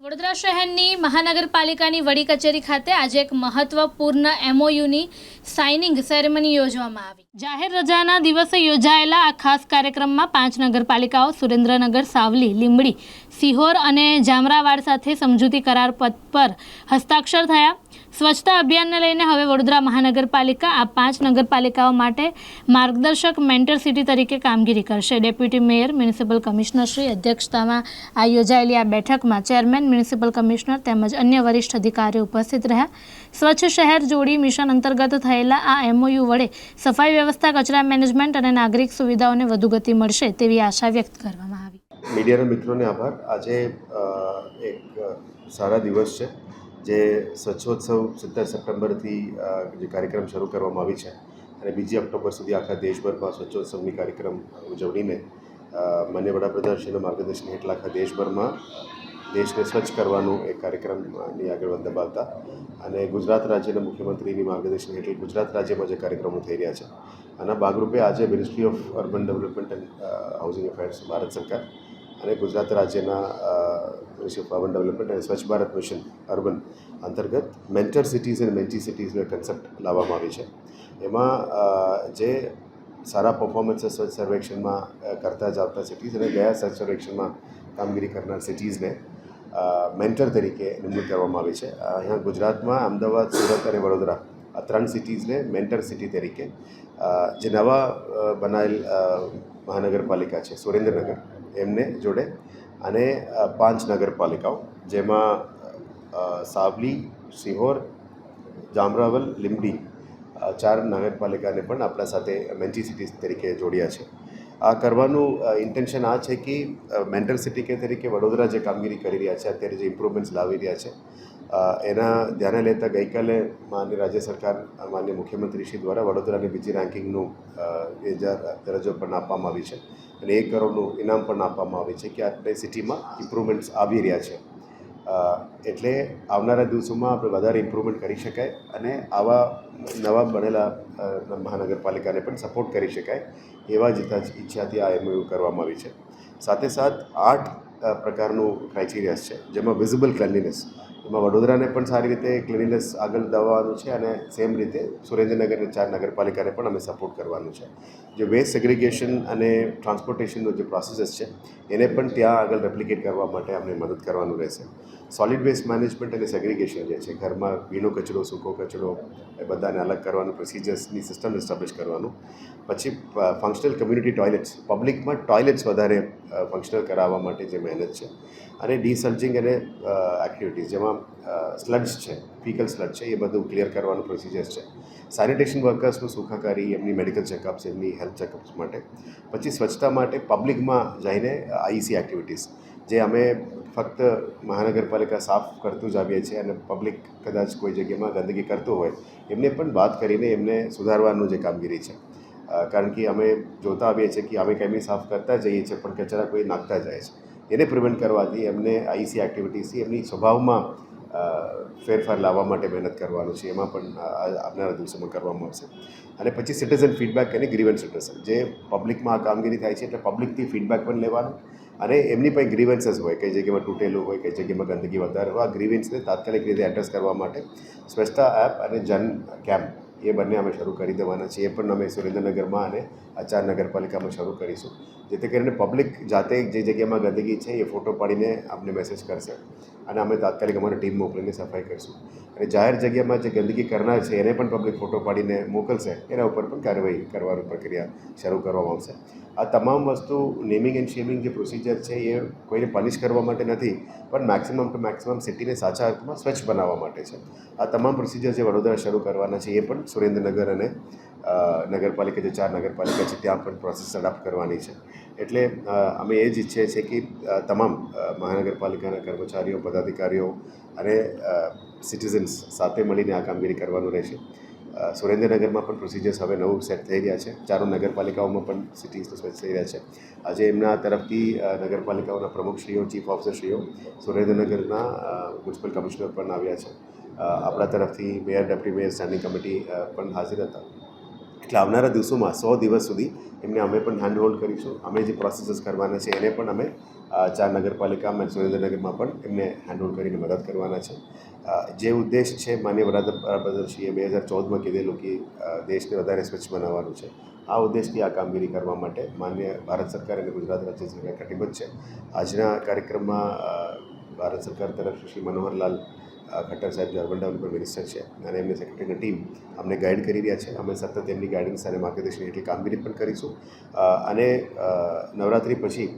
વડોદરા શહેરની મહાનગરપાલિકાની વડી કચેરી ખાતે આજે એક મહત્વપૂર્ણ એમઓયુની સાઇનિંગ સેરેમની યોજવામાં આવી. જાહેર રજાના દિવસે યોજાયેલા આ ખાસ કાર્યક્રમમાં પાંચ નગરપાલિકાઓ સુરેન્દ્રનગર, સાવલી, લીંબડી સિહોર અને જામરાવાડ સાથે સમજૂતી કરાર પદ પર હસ્તાક્ષર થયા. સ્વચ્છતા અભિયાનને લઈને હવે વડોદરા મહાનગરપાલિકા આ પાંચ નગરપાલિકાઓ માટે માર્ગદર્શક મેન્ટર સિટી તરીકે કામગીરી કરશે. ડેપ્યુટી મેયર, મ્યુનિસિપલ કમિશનરશ્રી અધ્યક્ષતામાં આ યોજાયેલી આ બેઠકમાં ચેરમેન, મ્યુનિસિપલ કમિશનર તેમજ અન્ય વરિષ્ઠ અધિકારીઓ ઉપસ્થિત રહ્યા. સ્વચ્છ શહેર જોડી મિશન અંતર્ગત થયેલા આ એમઓયુ વડે સફાઈ વ્યવસ્થા, કચરા મેનેજમેન્ટ અને નાગરિક સુવિધાઓને વધુ ગતિ મળશે તેવી આશા વ્યક્ત કરવામાં મીડિયાના મિત્રોને આભાર. આજે એક સારા દિવસ છે, જે સ્વચ્છોત્સવ સત્તર સપ્ટેમ્બરથી જે કાર્યક્રમ શરૂ કરવામાં આવી છે. અને બીજી ઓક્ટોબર સુધી આખા દેશભરમાં સ્વચ્છોત્સવની કાર્યક્રમ ઉજવણીને માન્ય વડાપ્રધાન શ્રીના માર્ગદર્શન હેઠળ આખા દેશભરમાં દેશને સ્વચ્છ કરવાનું એક કાર્યક્રમની આગળ દબાવતા અને ગુજરાત રાજ્યના મુખ્યમંત્રીની માર્ગદર્શન હેઠળ ગુજરાત રાજ્યમાં જે કાર્યક્રમો થઈ રહ્યા છે. આના ભાગરૂપે આજે ministry of urban development and housing affairs Bharat સરકાર અને ગુજરાત રાજ્યના મિનિસ્ટ્રી ઓફ અર્બન ડેવલપમેન્ટ અને સ્વચ્છ ભારત મિશન અર્બન અંતર્ગત મેન્ટર સિટીઝ અને મેન્ટી સિટીઝનો કન્સેપ્ટ લાવવામાં આવી છે. એમાં જે સારા પરફોર્મન્સ સ્વચ્છ સર્વેક્ષણમાં કરતા જ આવતા સિટીઝ અને ગયા સ્વચ્છ સર્વેક્ષણમાં કામગીરી કરનાર સિટીઝને મેન્ટર તરીકે નિમણૂક કરવામાં આવી છે. અહીંયા ગુજરાતમાં અમદાવાદ, સુરત અને વડોદરા આ ત્રણ સિટીઝને મેન્ટર સિટી તરીકે જે નવા બનાવેલ મહાનગરપાલિકા છે, સુરેન્દ્રનગર. એમને જોડે. અને પાંચ નગરપાલિકાઓ, જેમાં સાવલી, સિહોર, જામરાવલ, લીંબડી ચાર નગરપાલિકાને પણ આપણા સાથે મેન્ચી સિટીઝ તરીકે જોડ્યા છે. કરવાનું ઇન્ટેન્શન આ છે કે મેન્ટલ સિટી કે તરીકે વડોદરા જે કામગીરી કરી રહ્યા છે, અત્યારે જે ઇમ્પ્રુવમેન્ટ્સ લાવી રહ્યા છે એના ધ્યાને લેતા ગઈકાલે માન્ય રાજ્ય સરકાર, માન્ય મુખ્યમંત્રીશ્રી દ્વારા વડોદરાની બીજી રેન્કિંગનું એ દરજ્જો પણ આપવામાં આવી છે. અને એક કરોડનું ઇનામ પણ આપવામાં આવી છે કે આપણે સિટીમાં ઇમ્પ્રુવમેન્ટ્સ આવી રહ્યા છે. એટલે આવનારા દિવસોમાં આપણે વધારે ઇમ્પ્રુવમેન્ટ કરી શકાય અને આવા નવા બનેલા મહાનગરપાલિકાને પણ સપોર્ટ કરી શકાય એવા જ ઈચ્છાથી આ એમઓયુ કરવામાં આવી છે. સાથે સાથ આઠ પ્રકારનું ક્રાઇટેરિયાસ છે, જેમાં વિઝિબલ ક્લેનલીનેસ એમાં વડોદરાને પણ સારી રીતે ક્લિનિનેસ આગળ દવાનું છે અને સેમ રીતે સુરેન્દ્રનગર ચાર નગરપાલિકાને પણ અમે સપોર્ટ કરવાનું છે. જે વેસ્ટ સેગ્રિગેશન અને ટ્રાન્સપોર્ટેશનનો જે પ્રોસેસીસ છે, એને પણ ત્યાં આગળ રેપ્લિકેટ કરવા માટે અમને મદદ કરવાનું રહેશે. સોલિડ વેસ્ટ મેનેજમેન્ટ અને સેગ્રિગેશન જે છે, ઘરમાં ભીનો કચરો, સૂકો કચરો, એ બધાને અલગ કરવાનું પ્રોસિજર્સની સિસ્ટમ એસ્ટાબ્લિશ કરવાનું. પછી ફંક્શનલ કમ્યુનિટી ટોયલેટ્સ પબ્લિકમાં ટોયલેટ્સ વધારે ફંક્શનલ કરાવવા માટે જે મહેનત છે. અને ડિસલ્જિંગ અને એક્ટિવિટીઝ જેમાં સ્લડ્સ છે ફિકલ સ્લડ છે, એ બધું ક્લિયર કરવાનું પ્રોસિજર્સ છે. સેનિટેશન વર્કર્સનું સુખાકારી, એમની મેડિકલ ચેકઅપ્સ એમની હેલ્થ ચેકઅપ્સ માટે. પછી સ્વચ્છતા માટે પબ્લિકમાં જઈને આઈસી એક્ટિવિટીઝ જે અમે ફક્ત મહાનગરપાલિકા સાફ કરતું જ આવીએ છીએ અને પબ્લિક કદાચ કોઈ જગ્યામાં ગંદકી કરતું હોય, એમને પણ વાત કરીને એમને સુધારવાનું જે કામગીરી છે. કારણ કે અમે જોતા આવીએ છીએ કે અમે કેમી સાફ કરતા જઈએ છીએ, પણ કચરા કોઈ નાખતા જાય છે. એને પ્રિવેન્ટ કરવાથી એમને આઈસી એક્ટિવિટીસથી એમની સ્વભાવમાં ફેરફાર લાવવા માટે મહેનત કરવાનું છે. એમાં પણ આવનારા દિવસોમાં કરવામાં આવશે. અને પછી સિટીઝન ફીડબેક અને ગ્રીવન્સ સિટીઝન જે પબ્લિકમાં આ કામગીરી થાય છે, એટલે પબ્લિકથી ફીડબેક પણ લેવાનું અને એમની પણ ગ્રીવન્સીસ હોય, કઈ જગ્યામાં તૂટેલું હોય, કઈ જગ્યામાં ગંદકી વધારે હોય આ ગ્રીવન્સને તાત્કાલિક રીતે એડ્રેસ કરવા માટે સ્વચ્છતા એપ અને જન કેમ્પ એ બંને અમે શરૂ કરી દેવાના છીએ. એ પણ અમે સુરેન્દ્રનગરમાં અને આચાર ચાર નગરપાલિકામાં શરૂ કરીશું. જેથી કરીને પબ્લિક જાતે જે જગ્યામાં ગંદકી છે એ ફોટો પાડીને આપને મેસેજ કરશે. અને અમે તાત્કાલિક અમારી ટીમ મોકલીને સફાઈ કરીશું. અને જાહેર જગ્યામાં જે ગંદકી કરનાર છે, એને પણ પબ્લિક ફોટો પાડીને મોકલશે, એના ઉપર પણ કાર્યવાહી કરવાની પ્રક્રિયા શરૂ કરવામાં આવશે. આ તમામ વસ્તુ નેમિંગ એન્ડ શેમિંગ જે પ્રોસિજર છે, એ કોઈને પનિશ કરવા માટે નથી, પણ મેક્સિમમ ટુ મેક્સિમમ સિટીને સાચા અર્થમાં સ્વચ્છ બનાવવા માટે છે. આ તમામ પ્રોસિજર જે વડોદરા શરૂ કરવાના છે, એ પણ સુરેન્દ્રનગર અને નગરપાલિકા, જે ચાર નગરપાલિકા છે, ત્યાં પણ પ્રોસેસ અડાપ્ટ કરવાની છે. એટલે અમે એ જ ઈચ્છીએ છીએ કે તમામ મહાનગરપાલિકાના કર્મચારીઓ, પદાધિકારીઓ અને સિટીઝન્સ સાથે મળીને આ કામગીરી કરવાનું રહેશે. સુરેન્દ્રનગરમાં પણ પ્રોસિજર્સ હવે નવું સેટ થઈ રહ્યા છે. ચારો નગરપાલિકાઓમાં પણ સિટીઝ સેટ થઈ રહ્યા છે. આજે એમના તરફથી નગરપાલિકાઓના પ્રમુખશ્રીઓ ચીફ ઓફિસરશ્રીઓ સુરેન્દ્રનગરના મ્યુનિસિપલ કમિશનર પણ આવ્યા છે. આપણા તરફથી mayor deputy mayor standing committee પણ હાજર હતા. એટલે આવનારા દિવસોમાં સો દિવસ સુધી એમને અમે પણ હેન્ડ હોલ્ડ કરીશું. અમે જે પ્રોસેસીસ કરવાના છે, એને પણ અમે ચાર નગરપાલિકામાં, સુરેન્દ્રનગરમાં પણ એમને હેન્ડ હોલ્ડ કરીને મદદ કરવાના છે. જે ઉદ્દેશ છે, માન્ય વડાપ્રધાનશ્રીએ બે હજાર ચૌદમાં કીધેલું કે દેશને વધારે સ્વચ્છ બનાવવાનું છે. આ ઉદ્દેશથી આ કામગીરી કરવા માટે માન્ય ભારત સરકાર અને ગુજરાત રાજ્ય સરકાર કટિબદ્ધ છે. આજના કાર્યક્રમમાં ભારત સરકાર તરફથી શ્રી મનોહરલાલ ખટ્ટર સાહેબ જે અર્બન ડેવલપમેન્ટ મિનિસ્ટર છે અને એમની સેક્રેટરીની ટીમ અમને ગાઈડ કરી રહ્યા છે. અમે સતત એમની ગાઈડન્સ અને માર્ગદર્શન એટલી કામગીરી પણ કરીશું. અને નવરાત્રી પછી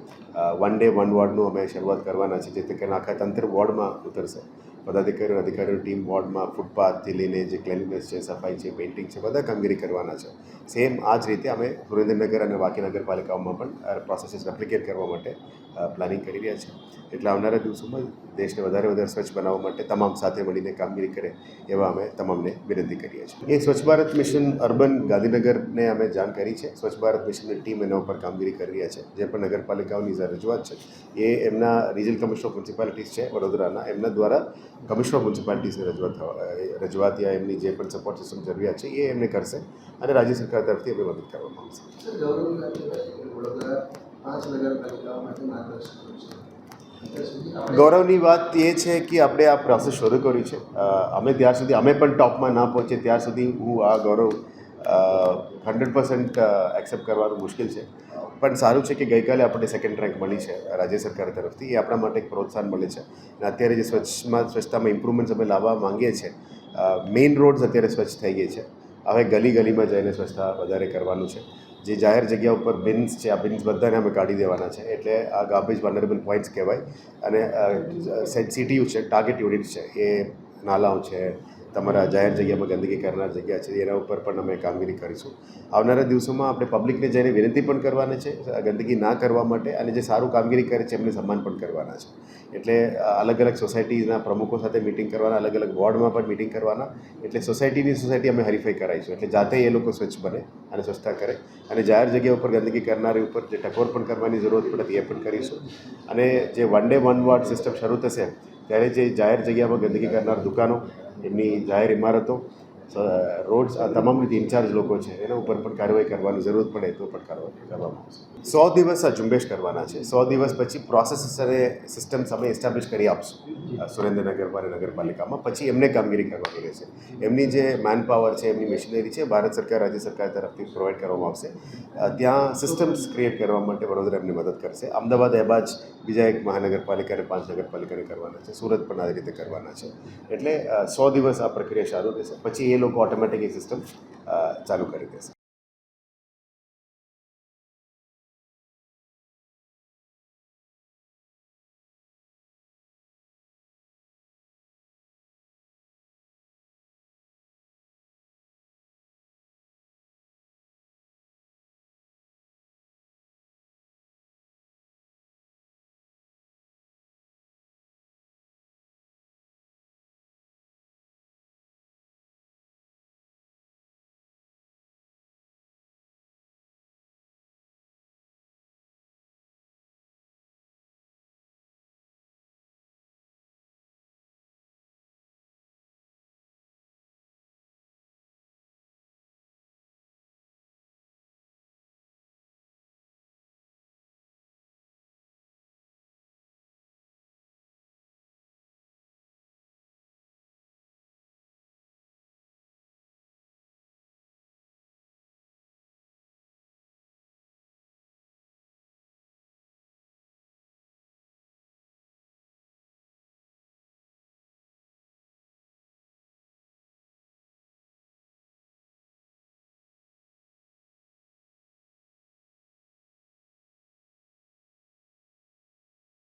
વન ડે વન વોર્ડનું અમે શરૂઆત કરવાના છે જેથી કરીને આખા તંત્ર વોર્ડમાં ઉતરશે. પદાધિકારીઓ અને અધિકારીઓ ટીમ વોર્ડમાં ફૂટપાથથી લઈને જે ક્લેનલીનેસ છે, સફાઈ છે પેઇન્ટિંગ છે, બધા કામગીરી કરવાના છે. સેમ આ જ રીતે અમે સુરેન્દ્રનગર અને બાકી નગરપાલિકાઓમાં પણ પ્રોસેસીસ રેપ્લિકેટ કરવા માટે પ્લાનિંગ કરી રહ્યા છે. એટલે આવનારા દિવસોમાં દેશને વધારે વધારે સ્વચ્છ બનાવવા માટે તમામ સાથે મળીને કામગીરી કરે એવા અમે તમામને વિનંતી કરીએ છીએ. એ સ્વચ્છ ભારત મિશન અર્બન ગાંધીનગરને અમે જાણ કરી છે. સ્વચ્છ ભારત મિશનની ટીમ એના ઉપર કામગીરી કરી રહ્યા છે. જે પણ નગરપાલિકાઓની રજૂઆત છે, એ એમના રિજનલ કમિશનર ઓફ મ્યુનિસિપાલિટીઝ છે, વડોદરાના. એમના દ્વારા કમિશનર ઓફ મ્યુનિસિપાલિટીઝને રજૂઆત રજૂઆત યા એમની જે પણ સપોર્ટ સિસ્ટમ જરૂરિયાત છે, એ એમને કરશે અને રાજ્ય સરકાર તરફથી અમે મદદ કરવામાં આવશે. ગૌરવની વાત એ છે કે આપણે આ પ્રોસેસ શરૂ કરી છે. અમે ત્યાં સુધી, અમે પણ ટોપમાં ના પહોંચે ત્યાં સુધી હું આ ગૌરવ હંડ્રેડ પર્સન્ટ એક્સેપ્ટ કરવાનું મુશ્કેલ છે. પણ સારું છે કે ગઈકાલે આપણને સેકન્ડ રેન્ક મળી છે, રાજ્ય સરકાર તરફથી. એ આપણા માટે એક પ્રોત્સાહન મળે છે. અને અત્યારે જે સ્વચ્છમાં સ્વચ્છતામાં ઇમ્પ્રુવમેન્ટ્સ અમે લાવવા માંગીએ છીએ મેઇન રોડ્સ અત્યારે સ્વચ્છ થઈ ગઈ છે. હવે ગલી ગલીમાં જઈને સ્વચ્છતા વધારે કરવાનું છે. જે જાહેર જગ્યા ઉપર બિન્સ છે, આ બિન્સ બધાને અમે કાઢી દેવાના છે. એટલે આ ગાર્બેજ વનરેબલ પોઈન્ટ્સ કહેવાય. અને સેન્સિટિવ છે ટાર્ગેટ યુનિટ છે. એ નાલાઓ છે તમારા જાહેર જગ્યામાં ગંદકી કરનાર જગ્યા છે, એના ઉપર પણ અમે કામગીરી કરીશું. આવનારા દિવસોમાં આપણે પબ્લિકને જઈને વિનંતી પણ કરવાની છે ગંદકી ના કરવા માટે અને જે સારું કામગીરી કરે છે એમને સન્માન પણ કરવાના છે. એટલે અલગ અલગ સોસાયટીના પ્રમુખો સાથે મિટિંગ કરવાના, અલગ અલગ વોર્ડમાં પણ મિટિંગ કરવાના, એટલે સોસાયટીની સોસાયટી અમે હરીફાઈ કરાવીશું, એટલે જાતે એ લોકો સ્વચ્છ બને અને સ્વચ્છતા કરે અને જાહેર જગ્યા ઉપર ગંદકી કરનારી ઉપર જે ટકોર પણ કરવાની જરૂરત પડે એ પણ કરીશું. અને જે one day one ward system શરૂ થશે, ત્યારે જે જાહેર જગ્યામાં ગંદકી કરનાર દુકાનો એમની જાહેર ઇમારતો રોડ્સ આ તમામ રીતે ઇન્ચાર્જ લોકો છે એના ઉપર પણ કાર્યવાહી કરવાની જરૂર પડે તો પણ કાર્યવાહી કરવામાં આવશે. સો દિવસ આ ઝુંબેશ કરવાના છે. સો દિવસ પછી પ્રોસેસ અને સિસ્ટમ્સ અમે એસ્ટાબ્લિશ કરી આપશું સુરેન્દ્રનગર અને નગરપાલિકામાં. પછી એમને કામગીરી કરવાની રહેશે. એમની જે મેન પાવર છે એમની મશીનરી છે ભારત સરકાર રાજ્ય સરકાર તરફથી પ્રોવાઈડ કરવામાં આવશે. ત્યાં સિસ્ટમ્સ ક્રિએટ કરવા માટે વડોદરા એમની મદદ કરશે. અમદાવાદ એ બાદ બીજા એક મહાનગરપાલિકા અને પાંચ નગરપાલિકાને કરવાના છે. સુરત પણ આ રીતે કરવાના છે. એટલે સો દિવસ આ પ્રક્રિયા ચાલુ રહેશે. પછી લોકો ઓટોમેટિક એ સિસ્ટમ ચાલુ કરી દેશે.